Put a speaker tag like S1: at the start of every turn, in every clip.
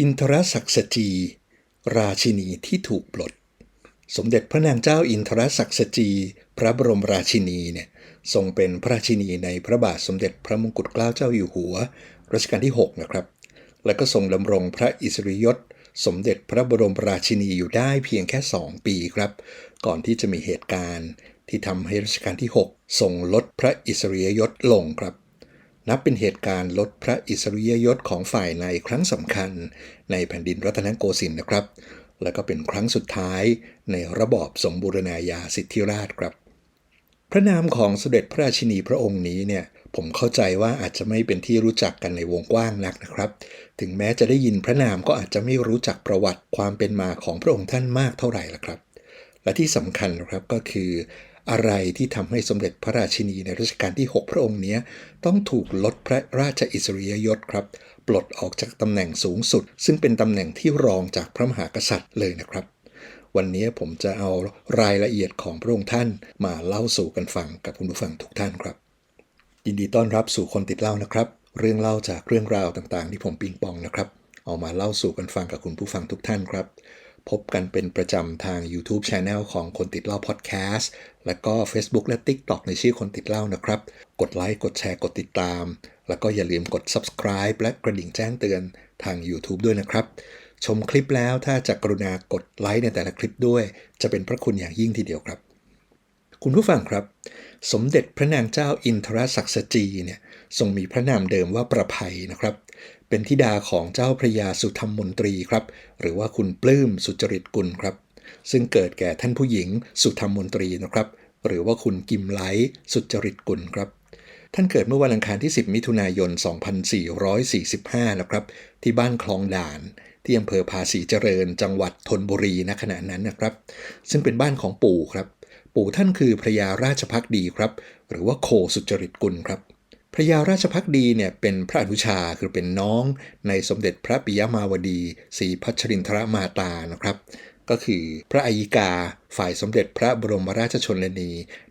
S1: อินทรศักดิ์สจีราชินีที่ถูกปลด สมเด็จพระนางเจ้าอินทรศักดิ์สจีพระบรมราชินีเนี่ยทรงเป็นพระราชินีในพระบาทสมเด็จพระมงกุฎเกล้าเจ้าอยู่หัวรัชกาลที่ 6 นะครับ และก็ทรงดำรงพระอิสริยยศสมเด็จพระบรมราชินีอยู่ได้เพียงแค่ 2 ปีครับ ก่อนที่จะมีเหตุการณ์ที่ทำให้รัชกาลที่ 6 ทรงลดพระอิสริยยศลงครับ นับเป็นเหตุการณ์ลดพระอิสริยยศของฝ่ายในครั้งสำคัญ ในแผ่นดินรัตนโกสินทร์นะครับ และก็เป็นครั้งสุดท้ายในระบอบสมบูรณาญาสิทธิราชครับ พระนามของเสด็จพระราชินีพระองค์นี้เนี่ยผมเข้าใจว่าอาจจะไม่เป็นที่รู้จักกันในวงกว้างนักนะครับ ถึงแม้จะได้ยินพระนามก็อาจจะไม่รู้จักประวัติความเป็นมาของพระองค์ท่านมากเท่าไหร่ละครับ และที่สำคัญนะครับก็คือ อะไรที่ทำให้สมเด็จพระราชินีในรัชกาลที่ 6 พระองค์นี้ต้องถูกลดพระราชอิสริยยศครับ ปลดออกจากตำแหน่งสูงสุด ซึ่งเป็นตำแหน่งที่รองจากพระมหากษัตริย์เลยนะครับ วันนี้ผมจะเอารายละเอียดของพระองค์ท่านมาเล่าสู่กันฟังกับคุณผู้ฟังทุกท่านครับ ยินดีต้อนรับสู่คนติดเล่านะครับ เรื่องเล่าจากเรื่องราวต่างๆ ที่ผมปิงปองนะครับ เอามาเล่าสู่กันฟังกับคุณผู้ฟังทุกท่านครับ พบกันเป็นประจำทาง YouTube Channel ของคนติดเล่า Podcast และก็ Facebook และ TikTok ในชื่อคนติดเล่านะครับ กดไลค์กดแชร์กดติดตาม แล้วก็อย่าลืมกด Subscribe และกระดิ่งแจ้งเตือนทาง YouTube ด้วยนะครับ ชมคลิปแล้วถ้าจะกรุณากดไลค์ในแต่ละคลิปด้วย จะเป็นพระคุณอย่างยิ่งทีเดียวครับ คุณผู้ฟังครับ สมเด็จพระนางเจ้าอินทรศักดิ์สจีเนี่ยทรงมีพระนามเดิมว่าประภัยนะครับ เป็นธิดาของเจ้าพระยาสุธรรมมนตรีครับ หรือว่าคุณปลื้มสุจริตกุลครับ ซึ่งเกิดแก่ท่านผู้หญิงสุธรรมมนตรีนะครับ หรือว่าคุณกิมไลสุจริตกุลครับท่านเกิดเมื่อวันอังคารที่ 10 มิถุนายน 2445 นะครับ ที่บ้านคลองด่าน ที่อำเภอภาษีเจริญ จังหวัดธนบุรีณขณะนั้นนะครับ ซึ่งเป็นบ้านของปู่ครับ ปู่ท่านคือพระยาราชพักดีครับ หรือว่าโคสุจริตกุลครับ ระยาราชพักดีเนี่ยเป็นพระอนุชาคือเป็นน้องในสมเด็จพระปิยมาวดีศรีพัชรินทรมาตานะครับ ก็คือพระอัยิกาฝ่ายสมเด็จพระบรมราชชนนี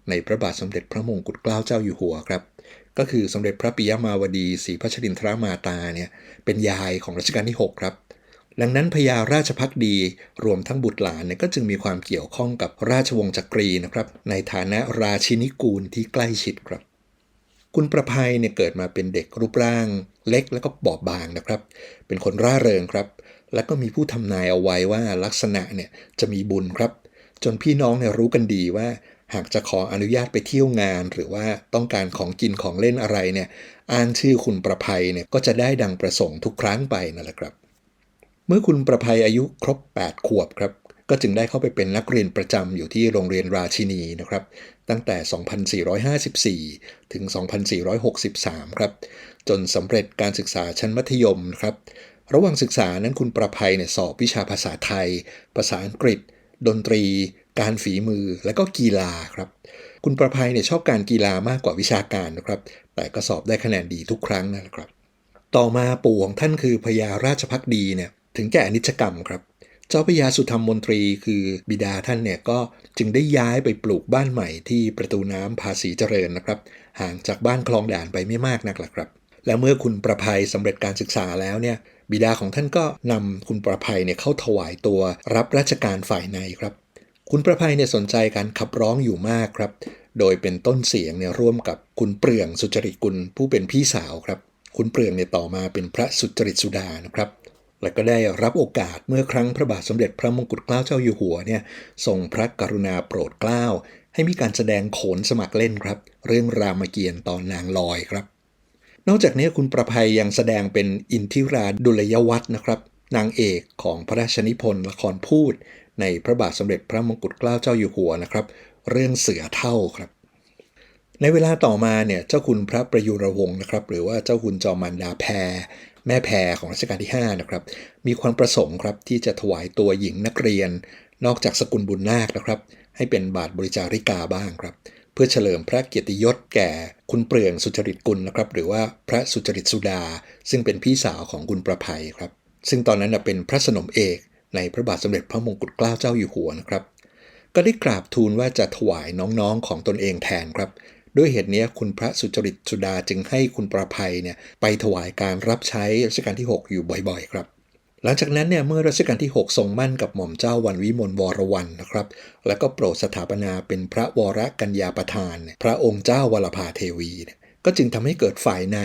S1: ในพระบาทสมเด็จพระมงกุฎเกล้าเจ้าอยู่หัวครับ ก็คือสมเด็จพระปิยมาวดีศรีพัชรินทรมาตาเนี่ยเป็นยายของรัชกาลที่ 6 ครับดังนั้นพญาราชพักดีรวมทั้งบุตรหลานเนี่ยก็จึงมีความเกี่ยวข้องกับราชวงศ์จักรีนะครับ ในฐานะราชินิกูลที่ใกล้ชิดครับ คุณประภัยเนี่ยเกิดมาเป็นเด็กรูปร่างเล็กแล้วก็บอบบางนะครับ เป็นคนร่าเริงครับ แล้วก็มีผู้ทำนายเอาไว้ว่าลักษณะเนี่ยจะมีบุญครับ จนพี่น้องเนี่ยรู้กันดีว่า หากจะขออนุญาตไปเที่ยวงาน หรือว่าต้องการของกินของเล่นอะไรเนี่ยอ้างชื่อคุณประภัยเนี่ยก็จะได้ดังประสงค์ทุกครั้งไปนั่นแหละครับเมื่อคุณประภัยอายุครบ 8 ขวบครับ ก็จึงได้เข้าไปเป็นนักเรียนประจำอยู่ที่โรงเรียนราชินีนะครับ ตั้งแต่ 2454 ถึง 2463 ครับ จนสำเร็จการศึกษาชั้นมัธยมครับ ระหว่างศึกษานั้นคุณประภัยเนี่ยสอบวิชาภาษาไทย ภาษาอังกฤษ ดนตรี การฝีมือ และก็กีฬาครับ คุณประภัยเนี่ยชอบการกีฬามากกว่าวิชาการนะครับ แต่ก็สอบได้คะแนนดีทุกครั้งนะครับ ต่อมาปู่ของท่านคือพญาราชพักดีเนี่ยถึงแก่อนิจกรรมครับ เจ้าพญาสุธรรมมนตรีคือบิดาท่านเนี่ยก็จึงได้ย้ายไปปลูกบ้านใหม่ที่ประตูน้ำภาษีเจริญนะครับ ห่างจากบ้านคลองด่านไปไม่มากนักละครับ และเมื่อคุณประภัยสำเร็จการศึกษาแล้วเนี่ยบิดาของท่านก็นำคุณประภัยเนี่ยเข้าถวายตัวรับราชการฝ่ายในครับ คุณประภัยเนี่ยสนใจการขับร้องอยู่มากครับ โดยเป็นต้นเสียงเนี่ยร่วมกับคุณเปลืองสุจริตกุลผู้เป็นพี่สาวครับ คุณเปลืองเนี่ยต่อมาเป็นพระสุจริตสุดานะครับ และก็ได้รับโอกาสเมื่อครั้งพระบาทสมเด็จพระมงกุฎเกล้าเจ้าอยู่หัวเนี่ยทรงพระกรุณาโปรดเกล้า ให้มีการแสดงโขนสมัครเล่นครับ เรื่องรามเกียรติ์ตอนนางลอยครับ นอกจากนี้คุณประภัยยังแสดงเป็นอินทิราดุลยวัฒน์นะครับนางเอกของพระราชนิพนธ์ละครพูด ในพระบาทสมเด็จพระมงกุฎเกล้าเจ้าอยู่หัวนะครับ เรื่องเสือเท่าครับ ในเวลาต่อมาเนี่ยเจ้าคุณพระประยุรวงศ์นะครับ หรือว่าเจ้าคุณจอมันดาแพรแม่แพรของรัชกาลที่5นะครับมีความประสงค์ครับที่จะถวายตัวหญิงนักเรียน นอกจากสกุลบุญนาคนะครับ ให้เป็นบาทบริจาริกาบ้างครับ เพื่อเฉลิมพระเกียรติยศแก่คุณเปลืองสุจริตกุลนะครับ หรือว่าพระสุจริตสุดา ซึ่งเป็นพี่สาวของคุณประภัยครับ ซึ่งตอนนั้นเป็นพระสนมเอกในพระบาทสมเด็จพระมงกุฎเกล้าเจ้าอยู่หัวนะครับ ก็ได้กราบทูลว่าจะถวายน้องๆของตนเองแทนครับ ด้วยเหตุนี้คุณพระสุจริตสุดาจึงให้คุณประภัยเนี่ยไปถวายการรับใช้รัชกาลที่ 6 อยู่บ่อยๆ ครับ หลังจากนั้นเนี่ยเมื่อรัชกาลที่ 6 ทรงมั่นกับหม่อมเจ้าวันวิมลวรวันนะครับ แล้วก็โปรดสถาปนาเป็นพระวรกัญญาประธาน พระองค์เจ้าวรภาเทวีก็จึงทำให้เกิดฝ่ายใน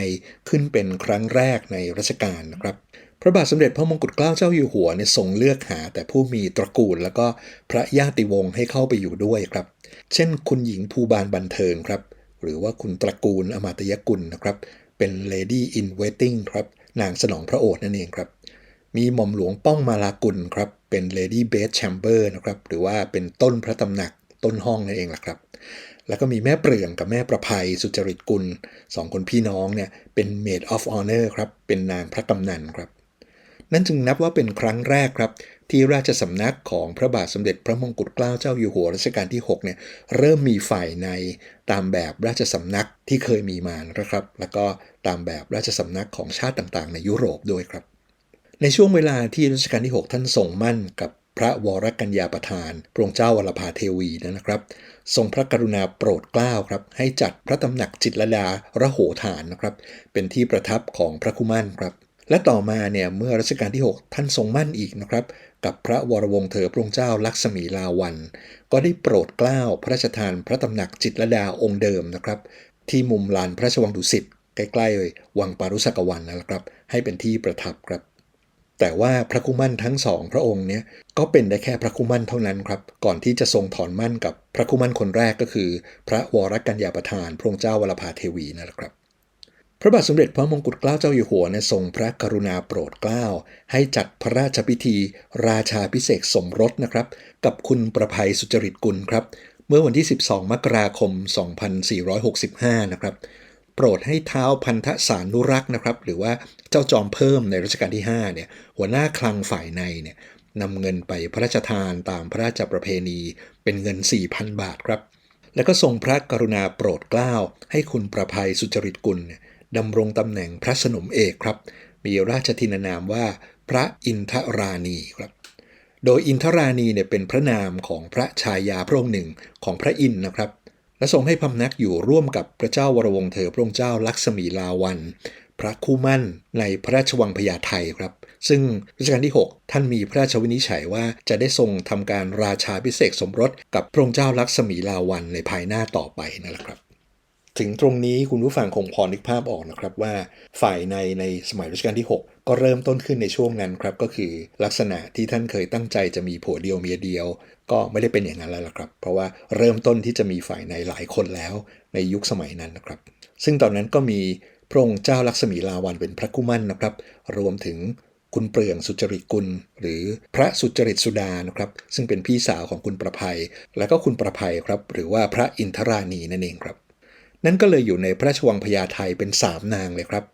S1: ขึ้นเป็นครั้งแรกในรัชกาลนะครับพระบาทสมเด็จพระมงกุฎเกล้าเจ้าอยู่หัวเนี่ยทรงเลือกหาแต่ผู้มีตระกูลแล้วก็พระญาติวงศ์ให้เข้าไปอยู่ด้วยครับ เช่นคุณหญิงภูบาลบันเทิงครับ หรือว่าคุณตระกูลอมาตยกุลนะครับ เป็น Lady in Waiting ครับ นางสนองพระโอษฐ์นั่นเองครับ มีหม่อมหลวงป้องมาลากุลครับ เป็น Lady Bed Chamber นะครับ หรือว่าเป็นต้นพระตำหนักต้นห้องนั่นเองแหละครับ แล้วก็มีแม่เปลืองกับแม่ประภัยสุจริตกุลสองคนพี่น้องเนี่ยเป็น Maid of Honor ครับ เป็นนางพระกำนันครับ นั่นจึงนับว่าเป็นครั้งแรกครับ ที่ราชสำนักของพระบาทสมเด็จพระมงกุฎเกล้าเจ้าอยู่หัวรัชกาลที่6เนี่ยเริ่มมีฝ่ายในตามแบบราชสำนักที่เคยมีมานะครับ แล้วก็ตามแบบราชสำนักของชาติต่างๆ ในยุโรปด้วยครับ ในช่วงเวลาที่รัชกาลที่ 6 ท่านทรงมั่นกับพระวรกัญญาประธานพระองค์เจ้าวรภาเทวีนะครับ ทรงพระกรุณาโปรดเกล้าครับ ให้จัดพระตำหนักจิตรดาระโหฐานนะครับ เป็นที่ประทับของพระคุมันครับ และต่อมาเนี่ยเมื่อรัชกาลที่ 6 ท่านทรงมั่นอีกนะครับ กับพระวรวงศ์เธอพระองค์เจ้าลักษมีลาวัน ก็ได้โปรดเกล้าพระราชทานพระตำหนักจิตรดาองค์เดิมนะครับ ที่มุมลานพระราชวังดุสิตใกล้ๆวังปารุสกวันนะครับ ให้เป็นที่ประทับครับ แต่ว่าพระคุมั่นทั้งสองพระองค์เนี่ยก็เป็นได้แค่พระคุมั่นเท่านั้นครับ ก่อนที่จะทรงถอนมั่นกับพระคุมั่นคนแรกก็คือ พระวรกัญญาประธานพระองค์เจ้าวรภาเทวีนะครับ พระบาทสมเด็จพระมงกุฎเกล้าเจ้าอยู่หัวเนี่ยทรงพระกรุณาโปรดเกล้า ให้จัดพระราชพิธี ราชาพิเศษสมรสนะครับ กับคุณประภัยสุจริตกุลครับ เมื่อวันที่ 12 มกราคม 2465 นะครับ โปรดให้เท้าพันธสานุรักษ์นะครับ หรือว่าเจ้าจอมเพิ่มในรัชกาลที่ 5 เนี่ย หัวหน้าคลังฝ่ายในเนี่ยนำเงินไปพระราชทานตามพระราชประเพณี เป็นเงิน 4,000 บาทครับ แล้วก็ทรงพระกรุณาโปรดเกล้าให้คุณประภัยสุจริตกุลเนี่ย ดำรงตำแหน่งพระสนมเอกครับ มีราชทินานามว่าพระอินทราณีครับ โดยอินทราณีเนี่ยเป็นพระนามของพระชายาพระองค์หนึ่งของพระอินนะครับ และทรงให้พำนักอยู่ร่วมกับพระเจ้าวรวงเธอพระองค์เจ้าลักษมีลาวัน พระคู่มั่นในพระราชวังพญาไทครับ ซึ่งรัชกาลที่ 6 ท่านมีพระราชวินิจฉัยว่าจะได้ทรงทำการราชาพิเศษสมรสกับพระองค์เจ้าลักษมีลาวันในภายหน้าต่อไปนั่นแหละครับ ถึงตรงนี้คุณผู้ฟังคงพอนึกภาพออกนะครับว่า ฝ่ายในในสมัยรัชกาลที่ 6 ก็เริ่มต้นขึ้นในช่วงนั้นครับ ก็คือลักษณะที่ท่านเคยตั้งใจจะมีผัวเดียวเมียเดียว ก็ไม่ได้เป็นอย่างนั้นแล้วล่ะครับ เพราะว่าเริ่มต้นที่จะมีฝ่ายในหลายคนแล้วในยุคสมัยนั้นนะครับ ซึ่งตอนนั้นก็มีพระองค์เจ้าลักษมีลาวันเป็นพระกุมั่นนะครับ รวมถึงคุณเปลืองสุจริตกุล หรือพระสุจริตสุดานะครับ ซึ่งเป็นพี่สาวของคุณประภัย และก็คุณประภัยครับ หรือว่าพระอินทราณีนั่นเองครับ นั่นก็เลยอยู่ในพระราชวังพญาไทเป็นสามนางเลยครับ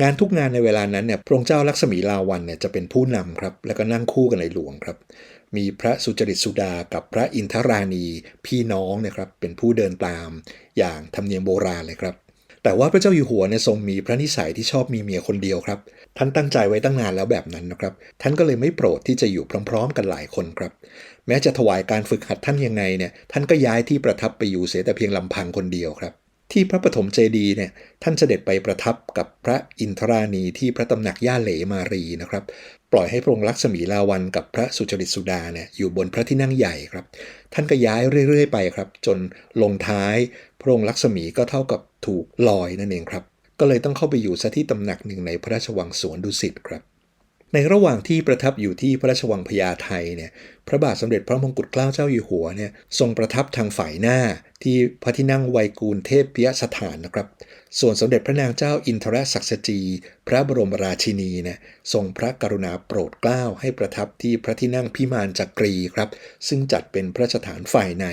S1: งานทุกงานในเวลานั้นเนี่ยพระองค์เจ้าลักษมีลาวันเนี่ยจะเป็นผู้นำครับ แล้วก็นั่งคู่กันในหลวงครับ มีพระสุจริตสุดากับพระอินทราณีพี่น้องนี่ยครับเป็นผู้เดินตาม อย่างธรรมเนียมโบราณเลยครับแต่ว่าพระเจ้าอยู่หัวเนี่ยทรงมีพระนิสัยที่ชอบมีเมียคนเดียวครับ ท่านตั้งใจไว้ตั้งนานแล้วแบบนั้นนะครับ ท่านก็เลยไม่โปรดที่จะอยู่พร้อม ๆ กันหลายคนครับ แม้จะถวายการฝึกหัดท่านยังไงเนี่ย ท่านก็ย้ายที่ประทับไปอยู่เสียแต่เพียงลำพังคนเดียวครับ ที่พระปฐมเจดีเนี่ยท่านเสด็จไปประทับกับพระอินทราณีที่พระตำหนักย่าเหลมารีนะครับ ปล่อยให้พระองค์ลักษมีลาวันกับพระสุจริตสุดาเนี่ยอยู่บนพระที่นั่งใหญ่ครับ ท่านก็ย้ายเรื่อย ๆ ไปครับ จนลงท้ายพระองค์ลักษมีก็เท่ากับถูกลอยนั่นเองครับ ก็เลยต้องเข้าไปอยู่ซะที่ตำหนักหนึ่งในพระราชวังสวนดุสิตครับ ในระหว่างที่ประทับอยู่ที่พระราชวังพญาไทเนี่ยพระบาทสมเด็จพระมงกุฎเกล้าเจ้าอยู่หัวเนี่ยทรงประทับทางฝ่ายหน้าที่พระที่นั่งไวยกูลเทพพิยสถานนะครับ ส่วนสมเด็จพระนางเจ้าอินทรศักดิ์จี พระบรมราชินีเนี่ยทรงพระกรุณาโปรดเกล้าให้ประทับที่พระที่นั่งพิมานจักรีครับ ซึ่งจัดเป็นพระราชฐานฝ่ายใน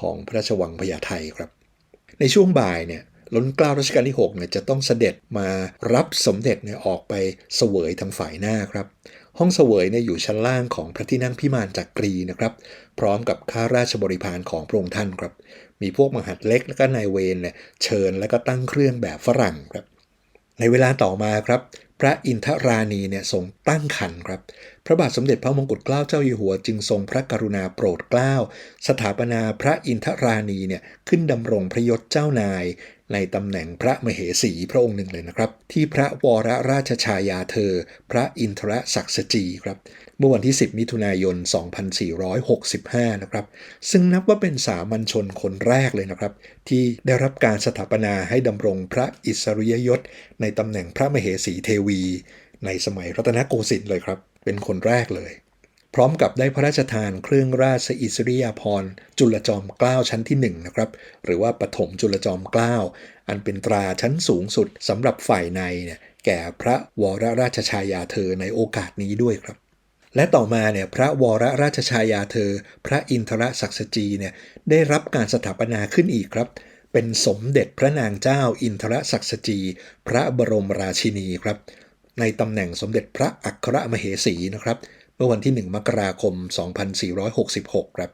S1: ของพระราชวังพญาไทครับ ในช่วงบ่ายเนี่ย ล้นเกล้ารัชกาลที่6เนี่ยจะต้องเสด็จมารับสมเด็จเนี่ยออกไปเสวยทางฝ่ายหน้าครับ ห้องเสวยเนี่ยอยู่ชั้นล่างของพระที่นั่งพิมานจักรีนะครับ พร้อมกับข้าราชบริพารของพระองค์ท่านครับ มีพวกมหัดเล็กและก็นายเวรเนี่ยเชิญและก็ตั้งเครื่องแบบฝรั่งครับ ในเวลาต่อมาครับพระอินทราณีเนี่ยทรงตั้งขันครับ พระบาทสมเด็จพระมงกุฎเกล้าเจ้าอยู่หัว จึงทรงพระกรุณาโปรดเกล้า สถาปนาพระอินทราณีเนี่ยขึ้นดำรงพระยศเจ้านาย ในตำแหน่งพระมเหสีพระองค์หนึ่งเลยนะครับ ที่พระวรราชชายาเธอ พระอินทรศักดิ์สจีครับเมื่อวันที่ 10 มิถุนายน 2465 นะครับ ซึ่งนับว่าเป็นสามัญชนคนแรกเลยนะครับ ที่ได้รับการสถาปนาให้ดำรงพระอิสริยยศ ในตำแหน่งพระมเหสีเทวี ในสมัยรัตนโกสินทร์เลยครับ เป็นคนแรกเลย พร้อมกับได้พระราชทานเครื่องราชอิสริยาภรณ์จุลจอมเกล้าชั้นที่1นะครับหรือว่าปฐมจุลจอมเกล้าอันเป็นตราชั้นสูงสุดสำหรับฝ่ายในเนี่ยแก่พระวรราชชายาเธอในโอกาสนี้ด้วยครับ และต่อมาเนี่ยพระวรราชชายาเธอ พระอินทรศักดิ์จีเนี่ยได้รับการสถาปนาขึ้นอีกครับ เป็นสมเด็จพระนางเจ้าอินทรศักดิ์จี พระบรมราชินีครับ ในตำแหน่งสมเด็จพระอัครมเหสีนะครับ มื่อวันที่ 1 มกราคม 2466 ครับ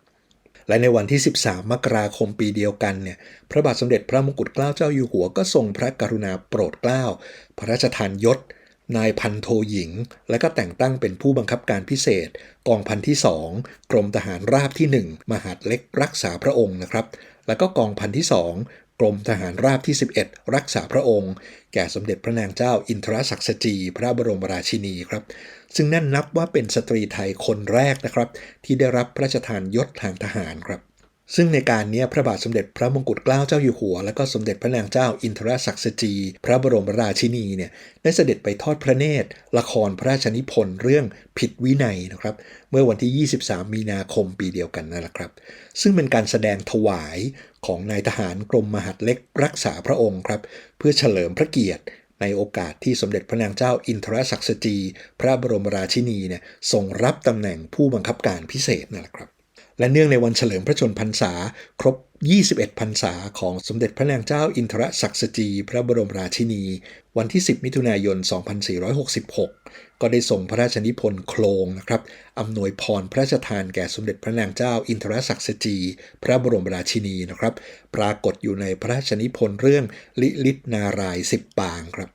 S1: และในวันที่ 13 มกราคมปีเดียวกันเนี่ยพระบาทสมเด็จพระมงกุฎเกล้าเจ้าอยู่หัวก็ทรงพระกรุณาโปรดเกล้า พระราชทานยศ นายพันโทหญิง และก็แต่งตั้งเป็นผู้บังคับการพิเศษ กองพันที่ 2 กรมทหารราบที่ 1 มหาดเล็กรักษาพระองค์นะครับแล้วก็กองพันที่ 2 กรมทหารราบที่ 11 รักษาพระองค์ แก่สมเด็จพระนางเจ้าอินทรศักดิ์สจี พระบรมราชินีครับ ซึ่งนั่นนับว่าเป็นสตรีไทยคนแรกนะครับ ที่ได้รับพระราชทานยศทางทหารครับ ซึ่งในการนี้พระบาทสมเด็จพระมงกุฎเกล้าเจ้าอยู่หัว และก็สมเด็จพระนางเจ้าอินทรศักดิ์สจี พระบรมราชินีเนี่ยได้เสด็จไปทอดพระเนตร ละครพระราชนิพนธ์เรื่องผิดวินัยนะครับ เมื่อวันที่ 23 มีนาคมปีเดียวกันนั่นแหละครับ ซึ่งเป็นการแสดงถวายของนายทหารกรมมหาดเล็กรักษาพระองค์ครับเพื่อเฉลิมพระเกียรติในโอกาสที่สมเด็จพระนางเจ้าอินทรศักดิ์สจี พระบรมราชินีเนี่ยทรงรับตำแหน่งผู้บังคับการพิเศษนั่นแหละครับ และเนื่องในวันเฉลิมพระชนพรรษา ครบ 21 พรรษาของสมเด็จพระนางเจ้าอินทรศักดิ์สจีพระบรมราชินี วันที่ 10 มิถุนายน 2466 ก็ได้ส่งพระราชนิพนธ์โครงนะครับอำนวยพรพระราชทานแก่สมเด็จพระนางเจ้าอินทรศักดิ์สจีพระบรมราชินีนะครับ ปรากฏอยู่ในพระราชนิพนธ์เรื่องลิลิตนารายสิบปางครับ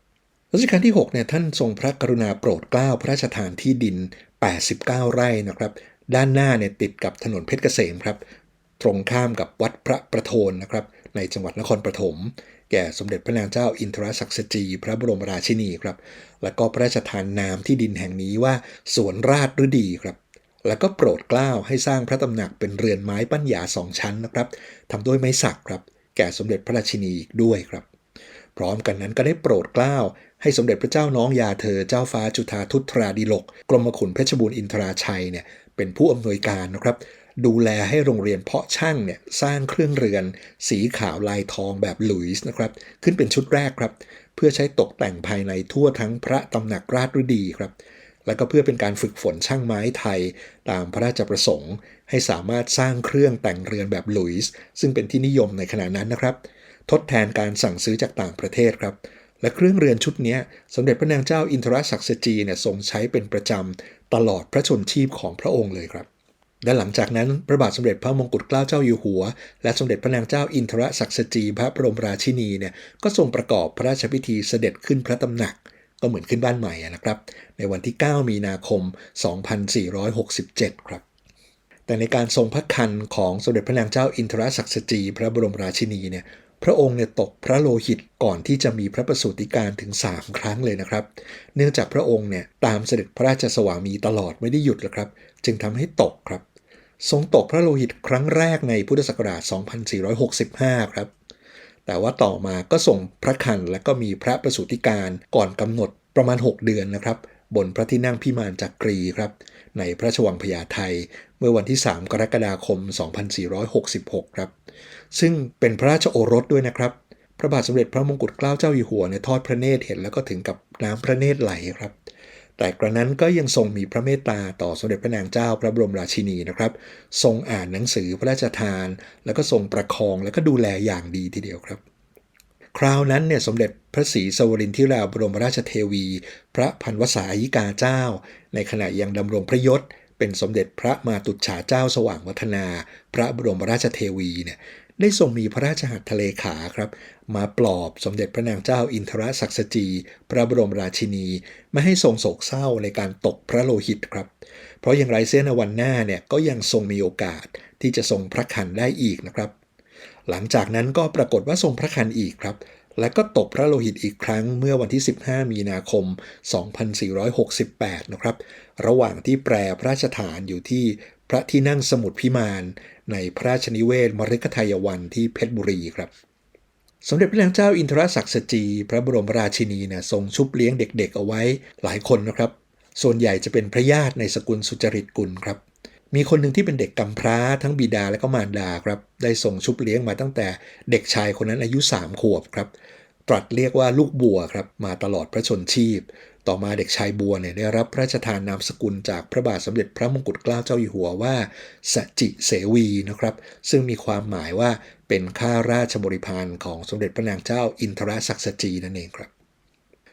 S1: รัชกาลที่6เนี่ยท่านทรงพระกรุณาโปรดเกล้าพระราชทานที่ดิน 89 ไร่นะครับ ด้านหน้าเนี่ยติดกับถนนเพชรเกษมครับ ตรงข้ามกับวัดพระประโทนนะครับ ในจังหวัดนครปฐมแก่สมเด็จพระนางเจ้าอินทรศักดิ์สจี พระบรมราชินีครับ แล้วก็พระราชทานนามที่ดินแห่งนี้ว่าสวนราชฤดีครับ แล้วก็โปรดเกล้าให้สร้างพระตำหนักเป็นเรือนไม้ปั้นหยาสองชั้นนะครับทำด้วยไม้สักครับ แก่สมเด็จพระราชินีอีกด้วยครับ พร้อมกันนั้นก็ได้โปรดเกล้าให้สมเด็จพระเจ้าน้องยาเธอเจ้าฟ้าจุฑาทุตราดิลกกรมขุนเพชรบูรณ์อินทราชัยเนี่ย เป็นผู้อำนวยการนะครับ ดูแลให้โรงเรียนเพาะช่างเนี่ยสร้างเครื่องเรือน สีขาวลายทองแบบหลุยส์นะครับ ขึ้นเป็นชุดแรกครับ เพื่อใช้ตกแต่งภายในทั่วทั้งพระตำหนักราชฤดีครับแล้วก็เพื่อเป็นการฝึกฝนช่างไม้ไทยตามพระราชประสงค์ ให้สามารถสร้างเครื่องแต่งเรือนแบบหลุยส์ซึ่งเป็นที่นิยมในขณะนั้นนะครับ ทดแทนการสั่งซื้อจากต่างประเทศครับ และเครื่องเรือนชุดนี้สมเด็จพระนางเจ้าอินทรศักดิ์สจีเนี่ยทรงใช้เป็นประจำตลอดพระชนชีพของพระองค์เลยครับและหลังจากนั้นพระบาทสมเด็จพระมงกุฎเกล้าเจ้าอยู่หัว และสมเด็จพระนางเจ้าอินทรศักดิ์สจีพระบรมราชินีเนี่ยก็ทรงประกอบพระราชพิธีเสด็จขึ้นพระตำหนัก ก็เหมือนขึ้นบ้านใหม่นะครับ ในวันที่ 9 มีนาคม 2467 ครับ แต่ในการทรงพระคันของสมเด็จพระนางเจ้าอินทรศักดิ์สจีพระบรมราชินีเนี่ย พระองค์เนี่ยตกพระโลหิตก่อนที่จะมีพระประสูติการถึง 3 ครั้งเลยนะครับ เนื่องจากพระองค์เนี่ยตามเสด็จพระราชสวามีตลอดไม่ได้หยุดเลยครับ จึงทำให้ตกครับ ทรงตกพระโลหิตครั้งแรกในพุทธศักราช 2465 ครับ แต่ว่าต่อมาก็ส่งพระคันและก็มีพระประสูติการก่อนกำหนดประมาณ 6 เดือนนะครับ บนพระที่นั่งพิมานจักรีครับ ในพระชวังพญาไทเมื่อวันที่ 3 กรกฎาคม 2466 ครับ ซึ่งเป็นพระราชโอรสด้วยนะครับ พระบาทสมเด็จพระมงกุฎเกล้าเจ้าอยู่หัวในทอดพระเนตรเห็นแล้วก็ถึงกับน้ำพระเนตรไหลครับ แต่กระนั้นก็ยังทรงมีพระเมตตาต่อสมเด็จพระนางเจ้าพระบรมราชินีนะครับ ทรงอ่านหนังสือพระราชทาน แล้วก็ทรงประคองแล้วก็ดูแลอย่างดีทีเดียวครับ คราวนั้นเนี่ยสมเด็จพระศรีสวรินทิราบรมราชเทวี พระพันวษายิกาเจ้า ในขณะยังดำรงพระยศเป็นสมเด็จพระมาตุจฉาเจ้าสว่างวัฒนา พระบรมราชเทวีเนี่ย ได้ทรงมีพระราชหัตถเลขาครับ มาปลอบสมเด็จพระนางเจ้าอินทรศักดิ์สจี พระบรมราชินี ไม่ให้ทรงโศกเศร้าในการตกพระโลหิตครับ เพราะอย่างไรเสียในวันหน้าเนี่ยก็ยังทรงมีโอกาสที่จะทรงพระคันได้อีกนะครับ หลังจากนั้นก็ปรากฏว่าทรงพระคันอีกครับ และก็ตกพระโลหิตอีกครั้งเมื่อวันที่ 15 มีนาคม 2468 นะครับ ระหว่างที่แปรพระราชฐานอยู่ที่ พระที่นั่งสมุทรพิมานในพระราชนิเวศมฤคทายวันที่เพชรบุรีครับ สมเด็จพระนางเจ้าอินทรศักดิ์สจี พระบรมราชินีเนี่ยทรงชุบเลี้ยงเด็กๆ เอาไว้หลายคนนะครับ ส่วนใหญ่จะเป็นพระญาติในสกุลสุจริตกุลครับ มีคนหนึ่งที่เป็นเด็กกำพร้าทั้งบิดาและก็มารดาครับ ได้ส่งชุบเลี้ยงมาตั้งแต่เด็กชายคนนั้นอายุ3ขวบครับ ตรัสเรียกว่าลูกบัวครับ มาตลอดพระชนชีพ ต่อมาเด็กชายบัวเนี่ยได้รับพระราชทานนามสกุลจากพระบาทสมเด็จพระมงกุฎเกล้าเจ้าอยู่หัวว่าสจิเสวีนะครับ ซึ่งมีความหมายว่าเป็นข้าราชบริพารของสมเด็จพระนางเจ้าอินทรศักดิ์สจีนั่นเองครับ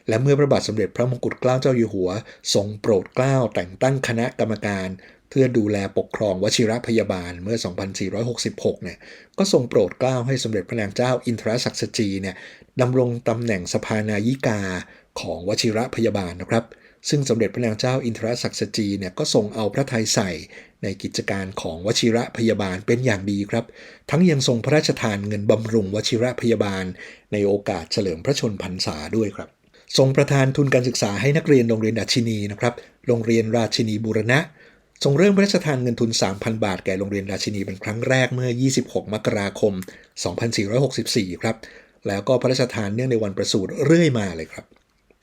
S1: และเมื่อพระบาทสมเด็จพระมงกุฎเกล้าเจ้าอยู่หัวทรงโปรดเกล้าแต่งตั้งคณะกรรมการ เพื่อดูแลปกครองวชิรพยาบาลเมื่อ 2466 เนี่ย ก็ทรงโปรดเกล้าให้สมเด็จพระนางเจ้าอินทรศักดิ์สจีเนี่ยดำรงตำแหน่งสภานายิกาของวชิรพยาบาลนะครับ ซึ่งสมเด็จพระนางเจ้าอินทรศักดิ์สจีเนี่ยก็ทรงเอาพระทัยใส่ในกิจการของวชิระพยาบาลเป็นอย่างดีครับ ทั้งยังทรงพระราชทานเงินบำรุงวชิระพยาบาล ในโอกาสเฉลิมพระชนพรรษาด้วยครับ ทรงประทานทุนการศึกษาให้นักเรียนโรงเรียนราชินีนะครับ โรงเรียนราชินีบูรณะ ทรงเริ่มพระราชทานเงินทุน 3,000 บาทแก่โรงเรียนราชินีเป็นครั้งแรกเมื่อ 26 มกราคม 2464 ครับ แล้วก็พระราชทานเนื่องในวันประสูติเรื่อยมาเลยครับ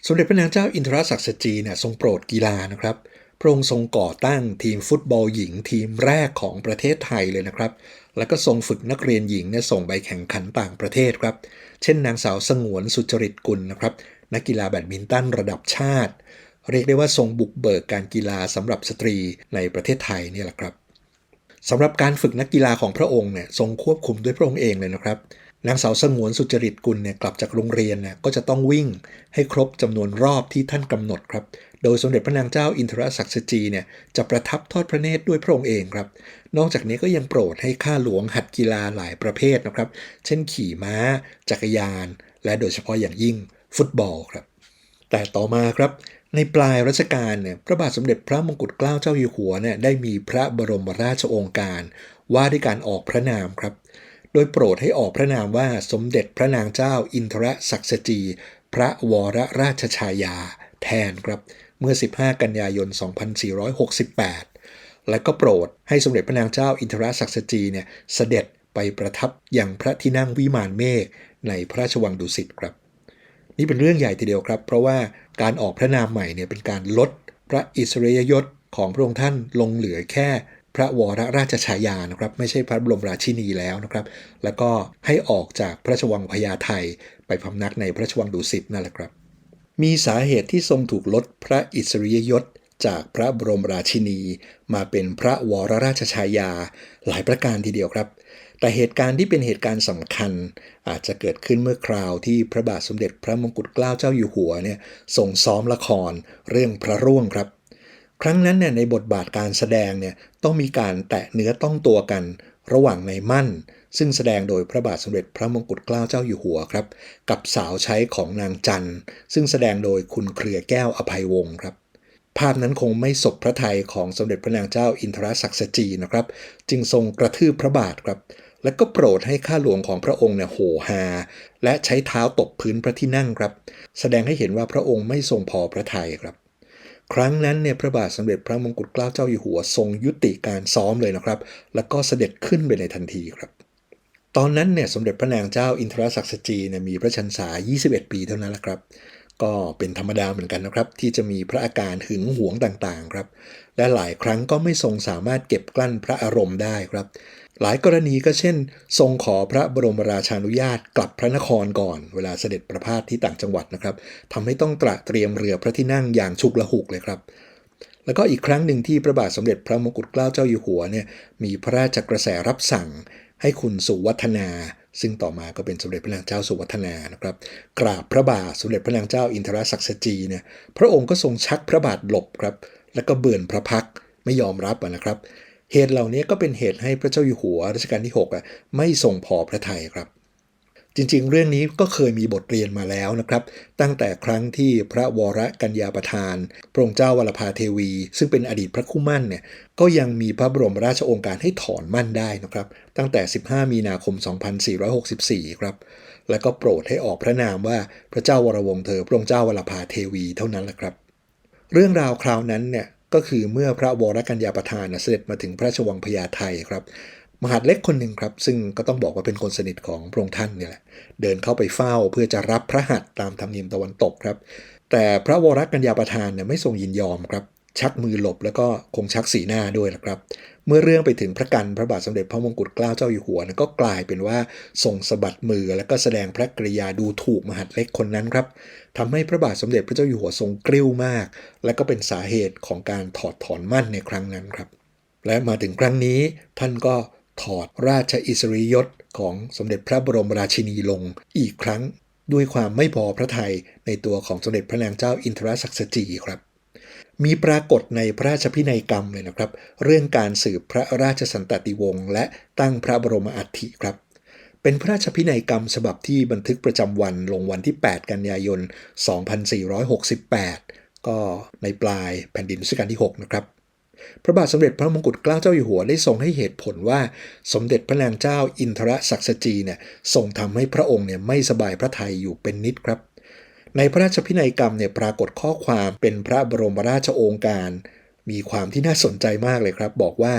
S1: สมเด็จพระนางเจ้าอินทรศักดิ์สจีเนี่ยทรงโปรดกีฬานะครับ พระองค์ทรงก่อตั้งทีมฟุตบอลหญิงทีมแรกของประเทศไทยเลยนะครับ แล้วก็ทรงฝึกนักเรียนหญิงเนี่ยส่งไปแข่งขันต่างประเทศครับ เช่น นางสาวสงวนสุจริตกุลนะครับ นักกีฬาแบดมินตันระดับชาติ เรียกได้ว่าทรงบุกเบิกการกีฬาสำหรับสตรีในประเทศไทยนี่แหละครับสำหรับการฝึกนักกีฬาของพระองค์เนี่ยทรงควบคุมด้วยพระองค์เองเลยนะครับนางสาวสงวนสุจริตกุลเนี่ยกลับจากโรงเรียนเนี่ยก็จะต้องวิ่งให้ครบจำนวนรอบที่ท่านกำหนดครับ โดยสมเด็จพระนางเจ้าอินทรศักดิ์สจีเนี่ยจะประทับทอดพระเนตรด้วยพระองค์เองครับ นอกจากนี้ก็ยังโปรดให้ข้าหลวงหัดกีฬาหลายประเภทนะครับ เช่นขี่ม้า จักรยาน และโดยเฉพาะอย่างยิ่งฟุตบอลครับ แต่ต่อมาครับ ในปลายรัชกาลเนี่ยพระบาทสมเด็จพระมงกุฎเกล้าเจ้าอยู่หัวเนี่ยได้มีพระบรมราชโองการว่าด้วยการออกพระนามครับ โดยโปรดให้ออกพระนามว่าสมเด็จพระนางเจ้าอินทรศักดิ์สจี พระวรราชชายา แทนครับเมื่อ 15 กันยายน 2468 และก็โปรดให้สมเด็จพระนางเจ้าอินทรศักดิ์สจีเนี่ยเสด็จไปประทับอย่างพระที่นั่งวิมานเมฆในพระราชวังดุสิตครับ นี่เป็นเรื่องใหญ่ทีเดียวครับ เพราะว่าการออกพระนามใหม่เนี่ยเป็นการลดพระอิสริยยศของพระองค์ท่านลงเหลือแค่พระวรราชชายานะครับ ไม่ใช่พระบรมราชินีแล้วนะครับ แล้วก็ให้ออกจากพระราชวังพญาไทไปพำนักในพระราชวังดุสิตนั่นแหละครับ มีสาเหตุที่ทรงถูกลดพระอิสริยยศจากพระบรมราชินี มาเป็นพระวรราชชายา หลายประการทีเดียวครับ แต่เหตุการณ์ที่เป็นเหตุการณ์สำคัญ อาจจะเกิดขึ้นเมื่อคราวที่พระบาทสมเด็จพระมงกุฎเกล้าเจ้าอยู่หัวเนี่ยทรงซ้อมละครเรื่องพระร่วงครับ ครั้งนั้นเนี่ยในบทบาทการแสดงเนี่ยต้องมีการแตะเนื้อต้องตัวกันระหว่างในมั่น ซึ่งแสดงโดยพระบาทสมเด็จพระมงกุฎเกล้าเจ้าอยู่หัวครับ กับสาวใช้ของนางจันทร์ซึ่งแสดงโดยคุณเครือแก้วอภัยวงศ์ครับ ภาพนั้นคงไม่สบพระทัยของสมเด็จพระนางเจ้าอินทรศักดิ์สจีนะครับ จึงทรงกระทืบพระบาทครับ และก็โปรดให้ข้าหลวงของพระองค์เนี่ยโหฮาและใช้เท้าตบพื้นพระที่นั่งครับ แสดงให้เห็นว่าพระองค์ไม่ทรงพอพระทัยครับครั้งนั้นเนี่ยพระบาทสมเด็จพระมงกุฎเกล้าเจ้าอยู่หัวทรงยุติการซ้อมเลยนะครับ แล้วก็เสด็จขึ้นไปในทันทีครับ ตอนนั้นเนี่ยสมเด็จพระนางเจ้าอินทรศักดิ์สจีเนี่ยมีพระชนษา 21 ปีเท่านั้นแหละครับ ก็เป็นธรรมดาเหมือนกันนะครับ ที่จะมีพระอาการหึงหวงต่างๆครับ และหลายครั้งก็ไม่ทรงสามารถเก็บกลั้นพระอารมณ์ได้ครับ หลายกรณีก็เช่น ทรงขอพระบรมราชานุญาตกลับพระนครก่อน เวลาเสด็จประพาสที่ต่างจังหวัดนะครับทำให้ต้องตระเตรียมเรือพระที่นั่งอย่างฉุกละหุกเลยครับแล้วก็อีกครั้งหนึ่งที่พระบาทสมเด็จพระมงกุฎเกล้าเจ้าอยู่หัวเนี่ยมีพระราชกระแสรับสั่งให้คุณสุวัฒนา ซึ่งต่อมาก็เป็นสมเด็จพระนางเจ้าสุวัฒนานะครับ กราบพระบาทสมเด็จพระนางเจ้าอินทรศักดิ์สจีเนี่ยพระองค์ก็ทรงชักพระบาทหลบครับ แล้วก็เบื่อนพระพักไม่ยอมรับนะครับ เหตุเหล่านี้ก็เป็นเหตุให้พระเจ้าอยู่หัวรัชกาลที่6อะไม่ทรงพอพระทัยครับ จริงๆ เรื่องนี้ก็เคยมีบทเรียนมาแล้วนะครับ ตั้งแต่ครั้งที่พระวรกัญญาประธาน พระองค์เจ้าวรภาเทวี ซึ่งเป็นอดีตพระคู่มั่นเนี่ยก็ยังมีพระบรมราชโองการให้ถอนมั่นได้นะครับ ตั้งแต่ 15 มีนาคม 2464 ครับ และก็โปรดให้ออกพระนามว่าพระเจ้าวรวงศ์เธอพระองค์เจ้าวรภาเทวีเท่านั้นแหละครับ เรื่องราวคราวนั้นเนี่ยก็คือเมื่อพระวรกัญญาประธานเสด็จมาถึงพระราชวังพญาไทครับ มหาดเล็กคนหนึ่งครับ ซึ่งก็ต้องบอกว่าเป็นคนสนิทของพระองค์ท่านเนี่ยแหละเดินเข้าไปเฝ้าเพื่อจะรับพระหัตถ์ตามธรรมเนียมตะวันตกครับ แต่พระวรกัญญาประธานเนี่ยไม่ทรงยินยอมครับ ชักมือหลบแล้วก็คงชักสีหน้าด้วยละครับ เมื่อเรื่องไปถึงพระกันพระบาทสมเด็จพระมงกุฎเกล้าเจ้าอยู่หัวก็กลายเป็นว่าทรงสะบัดมือแล้วก็แสดงพระกริยาดูถูกมหาดเล็กคนนั้นครับทำให้พระบาทสมเด็จพระเจ้าอยู่หัวทรงกริ้วมาก และก็เป็นสาเหตุของการถอดถอนมั่นในครั้งนั้นครับ และมาถึงครั้งนี้ท่านก็ ถอดราชอิสริยยศของสมเด็จพระบรมราชินีลงอีกครั้งด้วยความไม่พอพระทัยในตัวของสมเด็จพระนางเจ้าอินทรศักดิ์สจีครับมีปรากฏในพระราชพินัยกรรมเลยนะครับ เรื่องการสืบพระราชสันตติวงศ์และตั้งพระบรมอัฐิครับ เป็นพระราชพินัยกรรมฉบับที่บันทึกประจำวันลงวันที่ 8 กันยายน 2468 ก็ในปลายแผ่นดินรัชกาลที่ 6 นะครับ พระบาทสมเด็จพระมงกุฎเกล้าเจ้าอยู่หัวได้ทรงให้เหตุผลว่าสมเด็จพระนางเจ้าอินทรศักดิ์สจีเนี่ยทรงทำให้พระองค์เนี่ยไม่สบายพระทัยอยู่เป็นนิดครับ ในพระราชพินัยกรรมเนี่ยปรากฏข้อความเป็นพระบรมราชโองการ มีความที่น่าสนใจมากเลยครับ บอกว่า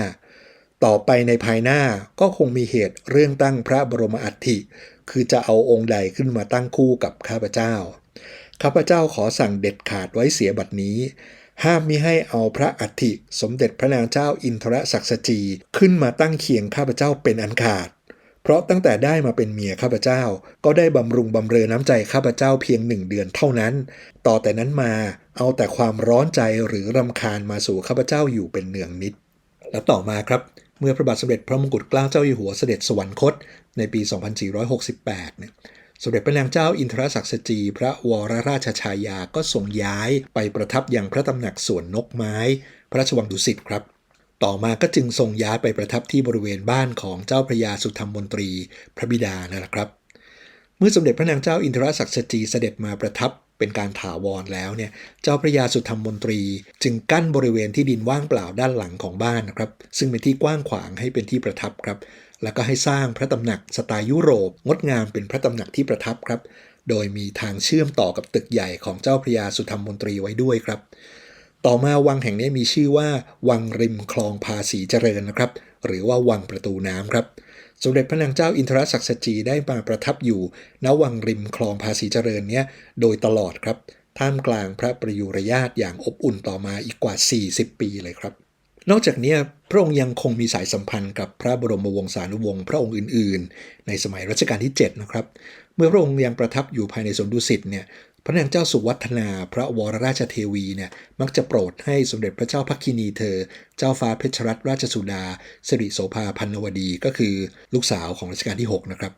S1: ต่อไปในภายหน้าก็คงมีเหตุเรื่องตั้งพระบรมอัฐิคือจะเอาองค์ใดขึ้นมาตั้งคู่กับข้าพเจ้าข้าพเจ้าขอสั่งเด็ดขาดไว้เสียบัดนี้ ห้ามมิให้เอาพระอัฐิสมเด็จพระนางเจ้าอินทรศักดิ์สจีขึ้นมาตั้งเคียงข้าพเจ้าเป็นอันขาด เพราะตั้งแต่ได้มาเป็นเมียข้าพเจ้า ก็ได้บำรุงบำเรอน้ำใจข้าพเจ้าเพียงหนึ่งเดือนเท่านั้น ต่อแต่นั้นมาเอาแต่ความร้อนใจหรือรำคาญมาสู่ข้าพเจ้าอยู่เป็นเนืองนิด และต่อมาครับเมื่อพระบาทสมเด็จพระมงกุฎเกล้าเจ้าอยู่หัวเสด็จสวรรคตในปี 2468เนี่ย สมเด็จพระนางเจ้าอินทรศักดิ์สจีพระวรราชชายาก็ส่งย้ายไปประทับยังพระตำหนักสวนนกไม้ พระราชวังดุสิตครับ ต่อมาก็จึงทรงย้ายไปประทับที่บริเวณบ้านของเจ้าพระยาสุธรรมมนตรีพระบิดานะครับ เมื่อสมเด็จพระนางเจ้าอินทรศักดิ์สจีเสด็จมาประทับเป็นการถาวรแล้วเนี่ยเจ้าพระยาสุธรรมมนตรี จึงกั้นบริเวณที่ดินว่างเปล่าด้านหลังของบ้านนะครับ ซึ่งเป็นที่กว้างขวางให้เป็นที่ประทับครับ แล้วก็ให้สร้างพระตำหนักสไตล์ยุโรป งดงามเป็นพระตำหนักที่ประทับครับ โดยมีทางเชื่อมต่อกับตึกใหญ่ของเจ้าพระยาสุธรรมมนตรีไว้ด้วยครับ ต่อมาวังแห่งนี้มีชื่อว่า วังริมคลองภาษีเจริญนะครับ หรือว่าวังประตูน้ำครับสมเด็จพระนางเจ้าอินทรศักดิ์สจีได้มาประทับอยู่ณวังริมคลองภาษีเจริญเนี้ยโดยตลอดครับ ท่ามกลางพระประยุรญาตอย่างอบอุ่นต่อมาอีกกว่า 40 ปีเลยครับ นอกจากนี้พระองค์ยังคงมีสายสัมพันธ์กับพระบรมวงศานุวงศ์พระองค์อื่น ๆ ในสมัยรัชกาลที่ 7 นะครับ เมื่อพระองค์ยังประทับอยู่ภายในสวนดุสิตเนี่ยพระนางเจ้าสุวัฒนาพระวรราชเทวีเนี่ยมักจะโปรดให้สมเด็จพระเจ้าพักคินีเธอ เจ้าฟ้าเพชรรัตนราชสุดาสิริโสภาพันนวดีก็คือลูกสาวของรัชกาลที่ 6 นะครับ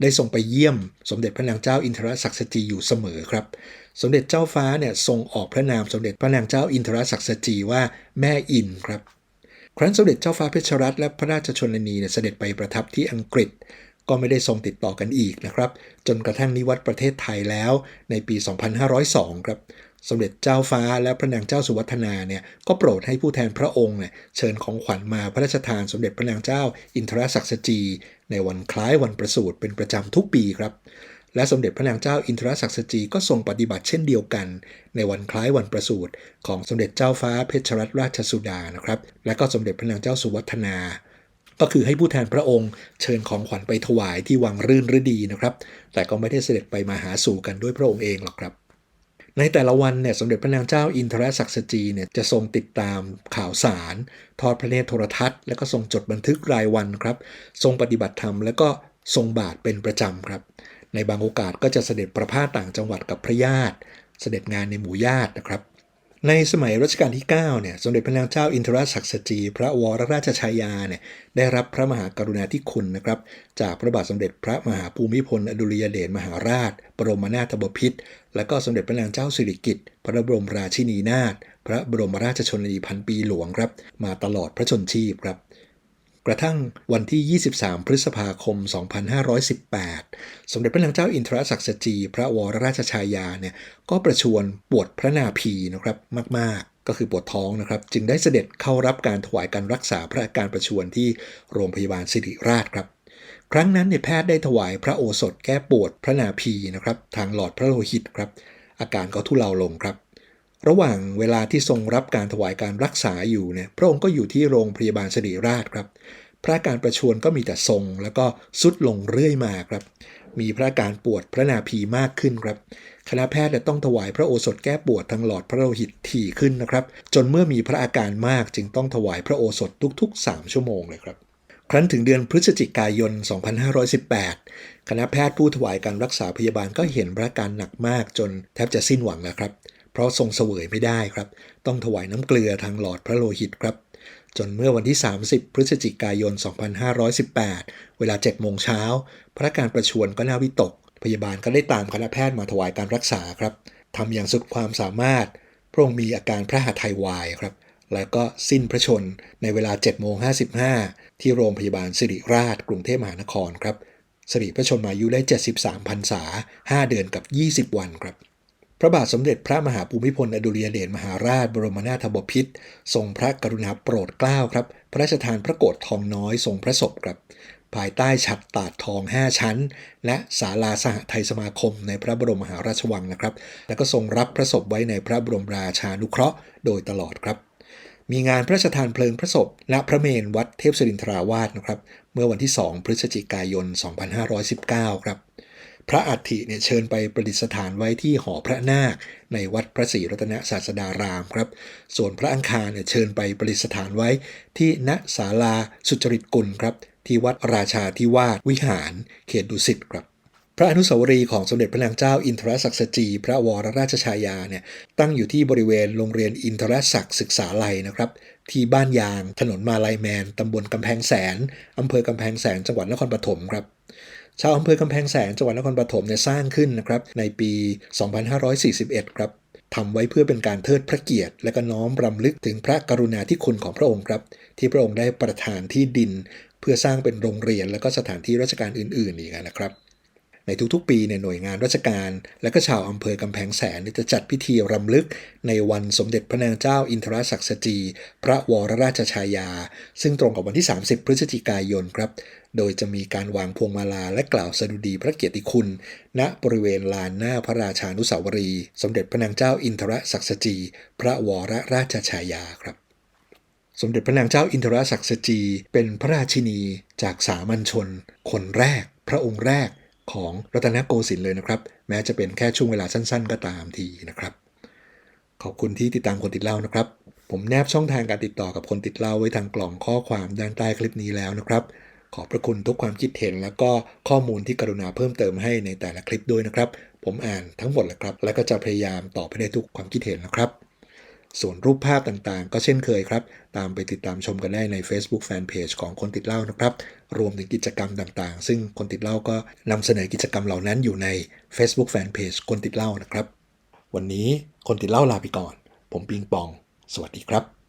S1: ได้ส่งไปเยี่ยมสมเด็จพระนางเจ้าอินทรศักดิ์สจีอยู่เสมอครับ สมเด็จเจ้าฟ้าเนี่ยทรงออกพระนามสมเด็จพระนางเจ้าอินทรศักดิ์สจีว่าแม่อินครับ ครั้นสมเด็จเจ้าฟ้าเพชรรัตน์และพระราชชนนีเนี่ยเสด็จไปประทับที่อังกฤษ ก็ไม่ได้ทรงติดต่อกันอีกนะครับ จนกระทั่งนิวัตประเทศไทยแล้วในปี 2502 ครับสมเด็จเจ้าฟ้าและพระนางเจ้าสุวัฒนาเนี่ยก็โปรดให้ผู้แทนพระองค์เนี่ยเชิญของขวัญมาพระราชทานสมเด็จพระนางเจ้าอินทรศักดิ์สจี ในวันคล้ายวันประสูติเป็นประจำทุกปีครับ และสมเด็จพระนางเจ้าอินทรศักดิ์สจีก็ทรงปฏิบัติเช่นเดียวกัน ในวันคล้ายวันประสูติของสมเด็จเจ้าฟ้าเพชรรัตนราชสุดานะครับ และก็สมเด็จพระนางเจ้าสุวัฒนา ก็คือให้ผู้แทนพระองค์ เชิญของขวัญไปถวายที่วังรื่นฤดีนะครับ แต่ก็ไม่ได้เสด็จไปมาหาสู่กันด้วยพระองค์เองหรอกครับ ในแต่ละวันเนี่ยสมเด็จพระนางเจ้าอินทรศักดิ์สจีเนี่ยจะทรงติดตามข่าวสาร ทอดพระเนตรโทรทัศน์ แล้วก็ทรงจดบันทึกรายวันครับ ทรงปฏิบัติธรรมแล้วก็ทรงบาทเป็นประจำครับ ในบางโอกาสก็จะเสด็จประพาสต่างจังหวัดกับพระญาติ เสด็จงานในหมู่ญาตินะครับ ในสมัยรัชกาลที่9เนี่ยสมเด็จพระนางเจ้าอินทรศักดิ์สจี พระวรราชชายาเนี่ยได้รับพระมหากรุณาธิคุณนะครับจากพระบาทสมเด็จพระมหาภูมิพลอดุลยเดชมหาราช บรมนาถบพิตร และก็สมเด็จพระนางเจ้าสิริกิติ์พระบรมราชินีนาถพระบรมราชชนนีพันปีหลวงครับ มาตลอดพระชนชีพครับ กระทั่งวันที่ 23 พฤษภาคม 2518 สมเด็จพระนางเจ้าอินทรศักดิ์สจี พระวรราชชายาเนี่ยก็ประชวรปวดพระนาภีนะครับมากๆก็คือปวดท้องนะครับ จึงได้เสด็จเข้ารับการถวายการรักษาพระอาการประชวรที่โรงพยาบาลสิริราชครับ ครั้งนั้นเนี่ยแพทย์ได้ถวายพระโอสถแก้ปวดพระนาภีนะครับทางหลอดพระโลหิตครับ อาการก็ทุเลาลงครับ ระหว่างเวลาที่ทรงรับการถวายการรักษาอยู่เนี่ยพระองค์ก็อยู่ที่โรงพยาบาลสิริราชครับ พระอาการประชวรก็มีแต่ทรงแล้วก็สุดลงเรื่อยมาครับ มีพระอาการปวดพระนาภีมากขึ้นครับคณะแพทย์ต้องถวายพระโอสถแก้ปวดทางหลอดพระโลหิตถี่ขึ้นนะครับ จนเมื่อมีพระอาการมากจึงต้องถวายพระโอสถทุกๆ 3 ชั่วโมงเลยครับ ครั้นถึงเดือนพฤศจิกายน 2518 คณะแพทย์ผู้ถวายการรักษาพยาบาลก็เห็นพระอาการหนักมากจนแทบจะสิ้นหวังแล้วครับ เพราะทรงเสวยไม่ได้ครับ ต้องถวายน้ำเกลือทางหลอดพระโลหิตครับ จนเมื่อวันที่ 30 พฤศจิกายน 2518 เวลา7โมงเช้า พระการประชวรก็น่าวิตก พยาบาลก็ได้ตามคณะแพทย์มาถวายการรักษาครับทำอย่างสุดความสามารถพระองค์มีอาการพระหัตถ์ไทยวายครับ แล้วก็สิ้นพระชนในเวลา7โมง55 ที่โรงพยาบาลสิริราช กรุงเทพมหานครครับสิริพระชนมายุได้ 73พรรษา 5 เดือนกับ 20 วันครับ พระบาทสมเด็จพระมหาภูมิพลอดุลยเดชมหาราช บรมนาถบพิตรทรงพระกรุณาโปรดเกล้าครับ พระราชทานพระโกรธทองน้อยทรงพระศพครับ ภายใต้ฉัตรตาดทอง 5 ชั้น และศาลาสหไทยสมาคมในพระบรมมหาราชวังนะครับ แล้วก็ทรงรับพระศพไว้ในพระบรมราชานุเคราะห์โดยตลอดครับ มีงานพระราชทานเพลิงพระศพ และพระเมรุวัดเทพศิรินทราวาสนะครับ เมื่อวันที่ 2 พฤศจิกายน 2519 ครับ พระอัฐิเนี่ยเชิญไปประดิษฐานไว้ที่หอพระนาค ในวัดพระศรีรัตนศาสดารามครับ ส่วนพระอังคารเนี่ยเชิญไปประดิษฐานไว้ที่ณศาลาสุจริตกุลครับ ที่วัดราชาธิวาสวิหาร เขตดุสิตครับ พระอนุสาวรีย์ของสมเด็จพระนางเจ้าอินทรศักดิ์สจีพระวรราชชายาเนี่ยตั้งอยู่ที่บริเวณโรงเรียนอินทรศักดิ์ศึกษาลัยนะครับ ที่บ้านยางถนนมาลายแมนตำบลกำแพงแสนอำเภอกำแพงแสนจังหวัดนครปฐมครับชาวอำเภอกำแพงแสนจังหวัดนครปฐมเนี่ยสร้างขึ้นนะครับในปี 2541 ครับทำไว้เพื่อเป็นการเทิดพระเกียรติ และก็น้อมรำลึกถึงพระกรุณาธิคุณของพระองค์ครับ ที่พระองค์ได้ประทานที่ดิน เพื่อสร้างเป็นโรงเรียนและก็สถานที่ราชการอื่น ๆ อีกนะครับ ในทุกๆ ปีเนี่ยหน่วยงานราชการ และก็ชาวอำเภอกำแพงแสนจะจัดพิธีรำลึกในวันสมเด็จพระนางเจ้าอินทรศักดิ์สจี พระวรราชชายา ซึ่งตรงกับวันที่ 30 พฤศจิกายนครับ โดยจะมีการวางพวงมาลาและกล่าวสดุดีพระเกียรติคุณ ณบริเวณลานหน้าพระราชานุสาวรี สมเด็จพระนางเจ้าอินทรศักดิ์สจี พระวรราชชายาครับสมเด็จพระนางเจ้าอินทรศักดิ์สจี เป็นพระราชินีจากสามัญชน คนแรก พระองค์แรก ของรัตนโกสินทร์เลยนะครับ แม้จะเป็นแค่ช่วงเวลาสั้น ๆ ก็ตามทีนะครับ ขอบคุณที่ติดตามคนติดเล่านะครับ ผมแนบช่องทางการติดต่อกับคนติดเล่าไว้ทางกล่องข้อความด้านใต้คลิปนี้แล้วนะครับ ขอบพระคุณทุกความคิดเห็น แล้วก็ข้อมูลที่กรุณาเพิ่มเติมให้ในแต่ละคลิปด้วยนะครับ ผมอ่านทั้งหมดแหละครับ และก็จะพยายามตอบให้ได้ทุกความคิดเห็นนะครับ ส่วนรูปภาพต่างๆ ก็เช่นเคยครับ ตามไปติดตามชมกันได้ใน Facebook Fanpage ของคนติดเล่านะครับ รวมถึงกิจกรรมต่างๆ ซึ่งคนติดเล่าก็นำเสนอกิจกรรมเหล่านั้นอยู่ใน Facebook Fanpage คนติดเล่านะครับ วันนี้คนติดเล่าลาไปก่อน ผมปิงปอง สวัสดีครับ